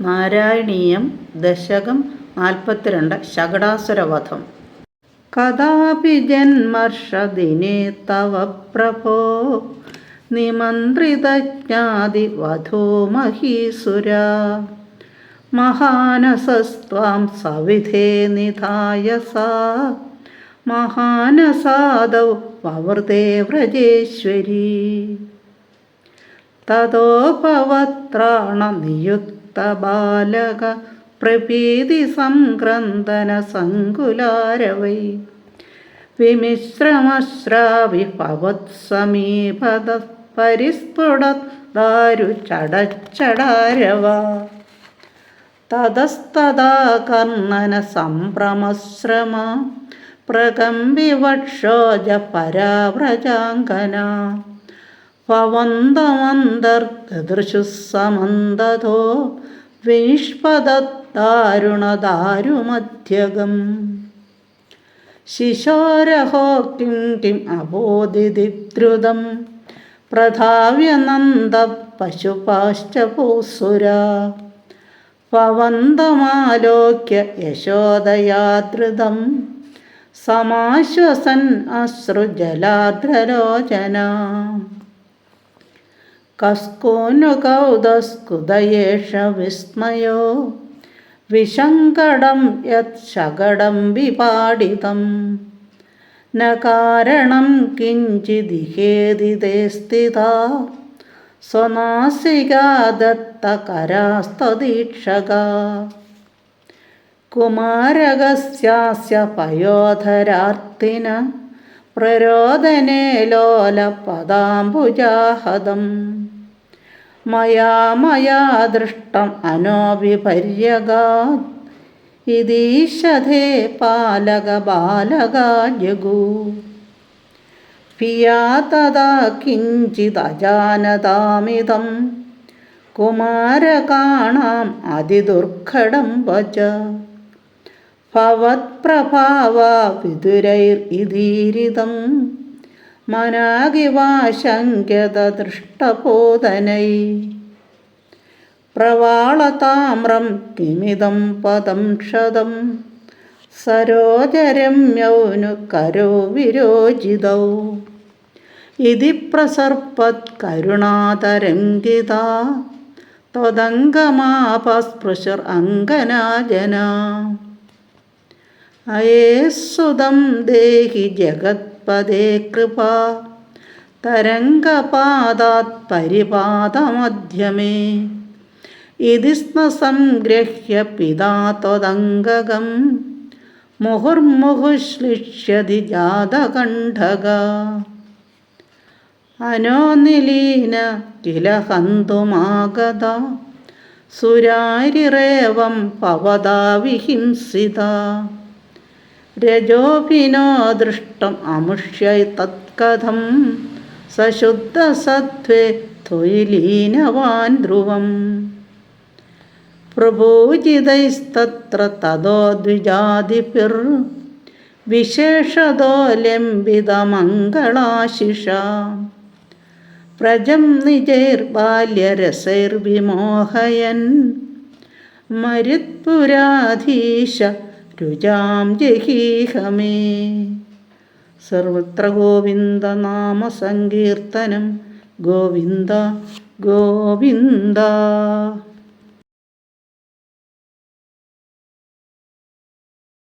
നാരായണീയം ദശകം നാൽപ്പത്തിരണ്ട് ശകടാസുരവധം. കഥാപി ജന്മർഷദിനെ തവ പ്രഭോ നിമന്ത്രിതജ്ഞാതിവധോ മഹീസുര. മഹാനസസ്ത്വാം സവിധേ നിധായ സാ. മഹാനസാദൗ വവൃതേ വ്രജേശ്വരി. തതോപവത്രാണ നിയുക്തബാലക പ്രഭീതി സംക്രന്ദന സങ്കുലാരവൈ. വിമിശ്രമശ്രാവി പവത്സമീപത പരിസ്ഫുടദാരു ചടച്ചടാരവ തതസ്തദാ കർണന സംഭ്രമശ്രമ. പ്രകമ്പിവക്ഷോജ പരാവ്രജാങ്കന ഭവന്തമന്തർദൃശു സമന്തതോ വിഷ്പദാരുണദാരുമധ്യകം ശിശോരഹോ കിം കിം അബോധിദ്രുതം പ്രധാവ്യനന്ദ പശുപാശ്ച പൂസുര പവന്തമാലോക്യ യശോദയാദൃതം. സമാശ്വസൻ അശ്രുജലാദ്രലോചന. കസ്കൂനുകൗതസ്കുതയേഷ വിസ്മയോ വിശങ്കടം യത് ശകടം വിപാടിതം. ന കാരണം കിഞ്ചിദിഹേതിതേ സ്ഥിത സ്വനാസികാദത്തകരാസ്തദീക്ഷക കുമാരകസ്യാസ്യ പയോധരാർത്തിന പ്രരോദനേ ലോലപദാംബുജാഹതം മയാ മയാ ദൃഷ്ടം അനോവിപര്യഗാത് ഇതീശധേ പാലക ബാലക ജഗു. പിയാ കുമാരകാണാം അതിദുർഘടം വച ഭവത്പ്രഭാവ വിതുരൈർ പ്രവാളതാമ്രം കിമിതം പദം ക്ഷതം. സരോജരമ്യൗനു കരോ വിരോചിതൗ. ഇതി പ്രസർപ്പത് കരുണാതരംഗിത. തദംഗമാപസ്പൃശർ അങ്കനാജന അയേസുതം ദേഹി ജഗത്പദേ കൃപ. തരംഗപാദാത് പരിപാദമധ്യമേ. ഇതി സ്മ സംഗ്രഹ്യ പിതാ മുഹുർമുഹുശ്ലിഷ്യതി ജാതകണ്ഠക. അനോനിലീന കില ഹന്തുമാഗത. സുരാരിരേവം പവതാ വിഹിംസിത. രജോഭിനോ ദൃഷ്ടം അമുഷ്യൈ തത്കഥം. സശുദ്ധസത്വേ സത്വേ തൊയിലീനവാൻ ധ്രുവം. പ്രഭൂജിതൈസ്തത്ര തതോ ദ്വിജാതിപിർ വിശേഷതോ ലംബിതമംഗളാശിഷ. പ്രജം നിജൈർബാല്യരസൈർവിമോഹയൻ മരുത്പുരാധീശ രുചാം ജഹീഹമേ സർവത്ര ഗോവിന്ദ നാമ സങ്കീർത്തനം ഗോവിന്ദ ഗോവിന്ദ.